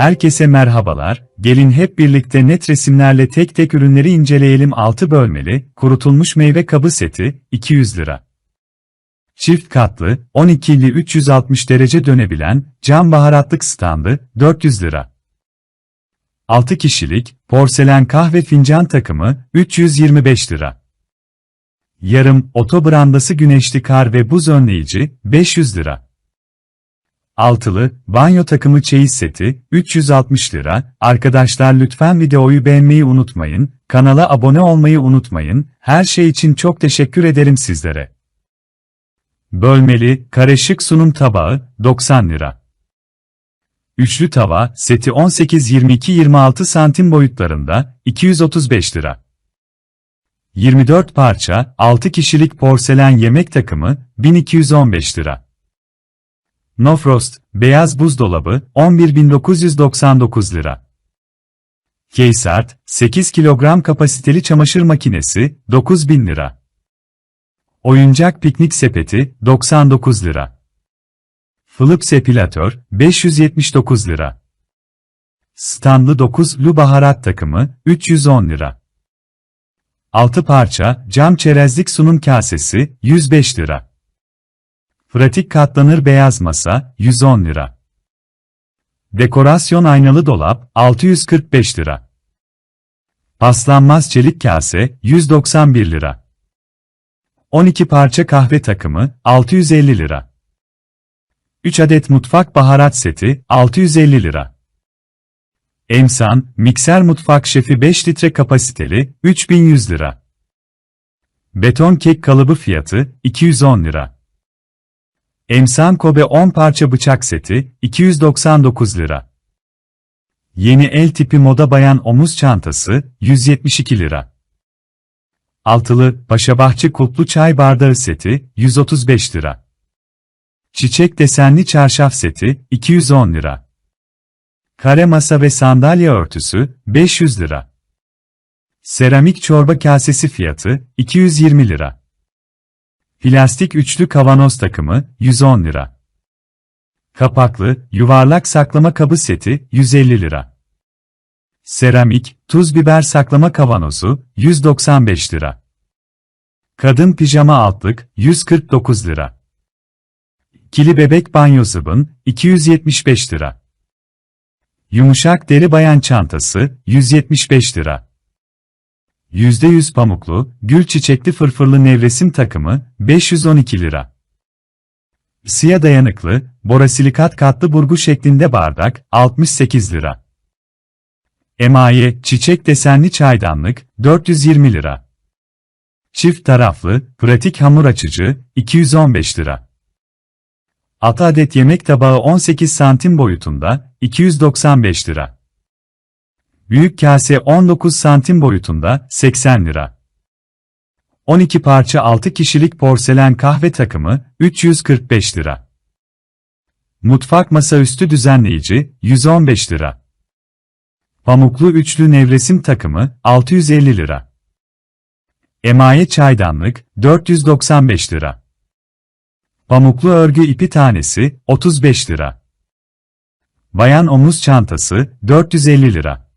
Herkese merhabalar, gelin hep birlikte net resimlerle tek tek ürünleri inceleyelim 6 bölmeli, kurutulmuş meyve kabı seti, 200 lira. Çift katlı, 12 ili 360 derece dönebilen, cam baharatlık standı, 400 lira. 6 kişilik, porselen kahve fincan takımı, 325 lira. Yarım, oto brandası güneşli kar ve buz önleyici, 500 lira. Altılı, banyo takımı çeyiz seti, 360 lira. Arkadaşlar lütfen videoyu beğenmeyi unutmayın, kanala abone olmayı unutmayın, her şey için çok teşekkür ederim sizlere. Bölmeli, karışık sunum tabağı, 90 lira. Üçlü tava, seti 18-22-26 santim boyutlarında, 235 lira. 24 parça, 6 kişilik porselen yemek takımı, 1215 lira. No Frost, beyaz buzdolabı, 11.999 lira. Keysart, 8 kilogram kapasiteli çamaşır makinesi, 9000 lira. Oyuncak piknik sepeti, 99 lira. Philips epilatör, 579 lira. Standlı 9'lu baharat takımı, 310 lira. 6 parça, cam çerezlik sunum kasesi, 105 lira. Pratik katlanır beyaz masa, 110 lira. Dekorasyon aynalı dolap, 645 lira. Paslanmaz çelik kase, 191 lira. 12 parça kahve takımı, 650 lira. 3 adet mutfak baharat seti, 650 lira. Emsan, mikser mutfak şefi 5 litre kapasiteli, 3100 lira. Beton kek kalıbı fiyatı, 210 lira. Emsan Kobe 10 parça bıçak seti, 299 lira. Yeni el tipi moda bayan omuz çantası, 172 lira. Altılı, Paşabahçe kulplu çay bardağı seti, 135 lira. Çiçek desenli çarşaf seti, 210 lira. Kare masa ve sandalye örtüsü, 500 lira. Seramik çorba kasesi fiyatı, 220 lira. Plastik üçlü kavanoz takımı, 110 lira. Kapaklı, yuvarlak saklama kabı seti, 150 lira. Seramik, tuz biber saklama kavanozu, 195 lira. Kadın pijama altlık, 149 lira. Kili bebek banyo zıbın, 275 lira. Yumuşak deri bayan çantası, 175 lira. %100 pamuklu, gül çiçekli fırfırlı nevresim takımı, 512 lira. Siyah dayanıklı, borasilikat katlı burgu şeklinde bardak, 68 lira. Emaye, çiçek desenli çaydanlık, 420 lira. Çift taraflı, pratik hamur açıcı, 215 lira. 6 adet yemek tabağı 18 santim boyutunda, 295 lira. Büyük kase 19 santim boyutunda 80 lira. 12 parça 6 kişilik porselen kahve takımı 345 lira. Mutfak masaüstü düzenleyici 115 lira. Pamuklu üçlü nevresim takımı 650 lira. Emaye çaydanlık 495 lira. Pamuklu örgü ipi tanesi 35 lira. Bayan omuz çantası 450 lira.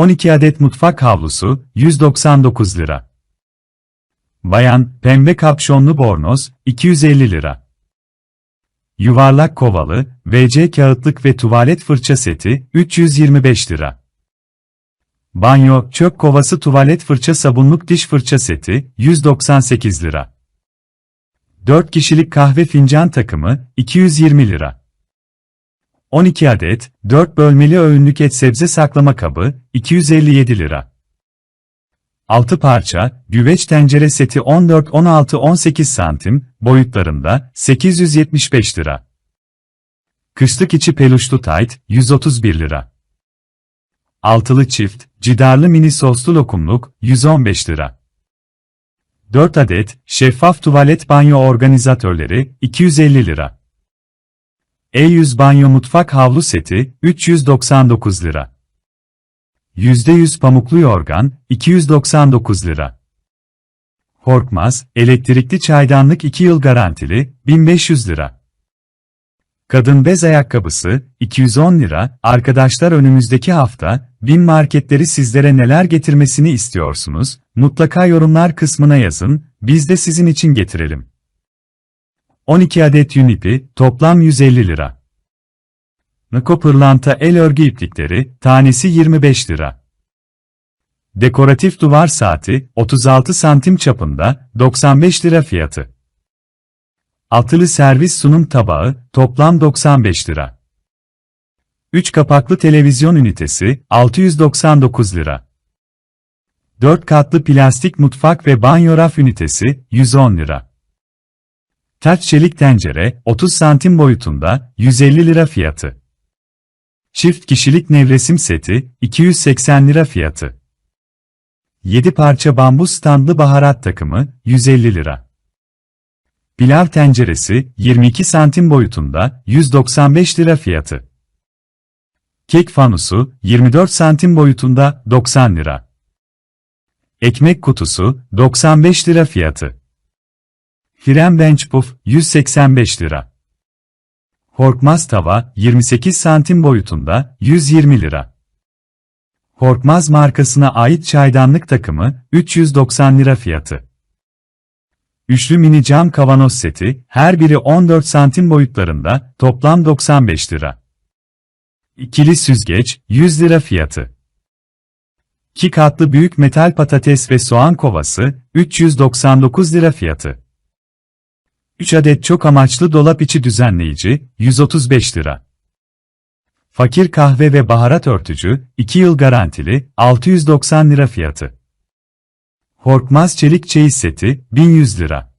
12 adet mutfak havlusu, 199 lira. Bayan, pembe kapşonlu bornoz, 250 lira. Yuvarlak kovalı, VC kağıtlık ve tuvalet fırça seti, 325 lira. Banyo, çöp kovası tuvalet fırça sabunluk diş fırça seti, 198 lira. 4 kişilik kahve fincan takımı, 220 lira. 12 adet, 4 bölmeli öğünlük et sebze saklama kabı, 257 lira. 6 parça, güveç tencere seti 14-16-18 santim, boyutlarında, 875 lira. Kışlık içi peluşlu tayt, 131 lira. Altılı çift, cidarlı mini soslu lokumluk, 115 lira. 4 adet, şeffaf tuvalet banyo organizatörleri, 250 lira. E100 banyo mutfak havlu seti, 399 lira. %100 pamuklu yorgan, 299 lira. Korkmaz, elektrikli çaydanlık 2 yıl garantili, 1500 lira. Kadın bez ayakkabısı, 210 lira. Arkadaşlar önümüzdeki hafta, bin marketleri sizlere neler getirmesini istiyorsunuz? Mutlaka yorumlar kısmına yazın, biz de sizin için getirelim. 12 adet yün ipi, toplam 150 lira. Nako pırlanta el örgü iplikleri, tanesi 25 lira. Dekoratif duvar saati, 36 santim çapında, 95 lira fiyatı. Altılı servis sunum tabağı, toplam 95 lira. 3 kapaklı televizyon ünitesi, 699 lira. 4 katlı plastik mutfak ve banyo raf ünitesi, 110 lira. Taç çelik tencere, 30 santim boyutunda, 150 lira fiyatı. Çift kişilik nevresim seti, 280 lira fiyatı. 7 parça bambu standlı baharat takımı, 150 lira. Pilav tenceresi, 22 santim boyutunda, 195 lira fiyatı. Kek fanusu, 24 santim boyutunda, 90 lira. Ekmek kutusu, 95 lira fiyatı. Fren bench puff, 185 lira. Horkmaz tava, 28 santim boyutunda, 120 lira. Horkmaz markasına ait çaydanlık takımı, 390 lira fiyatı. Üçlü mini cam kavanoz seti, her biri 14 santim boyutlarında, toplam 95 lira. İkili süzgeç, 100 lira fiyatı. 2 katlı büyük metal patates ve soğan kovası, 399 lira fiyatı. 3 adet çok amaçlı dolap içi düzenleyici, 135 lira. Fakir kahve ve baharat örtücü, 2 yıl garantili, 690 lira fiyatı. Horkmaz çelik çeyiz seti, 1100 lira.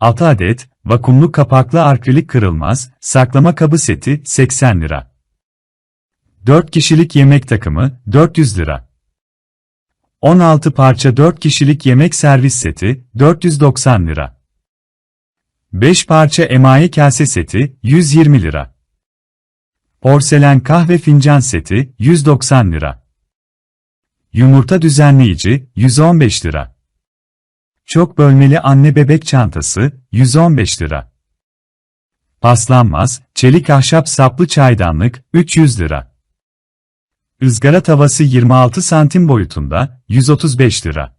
6 adet, vakumlu kapaklı akrilik kırılmaz, saklama kabı seti, 80 lira. 4 kişilik yemek takımı, 400 lira. 16 parça 4 kişilik yemek servis seti, 490 lira. 5 parça emaye kase seti, 120 lira. Porselen kahve fincan seti, 190 lira. Yumurta düzenleyici, 115 lira. Çok bölmeli anne bebek çantası, 115 lira. Paslanmaz, çelik ahşap saplı çaydanlık, 300 lira. Izgara tavası 26 santim boyutunda, 135 lira.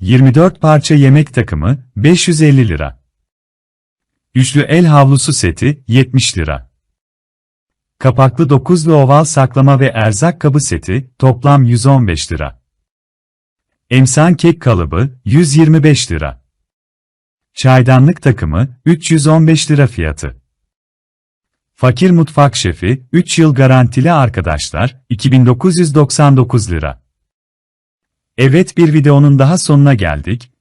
24 parça yemek takımı, 550 lira. Üçlü el havlusu seti, 70 lira. Kapaklı 9'lu oval saklama ve erzak kabı seti, toplam 115 lira. Emsan kek kalıbı, 125 lira. Çaydanlık takımı, 315 lira fiyatı. Fakir mutfak şefi, 3 yıl garantili arkadaşlar, 2999 lira. Evet bir videonun daha sonuna geldik.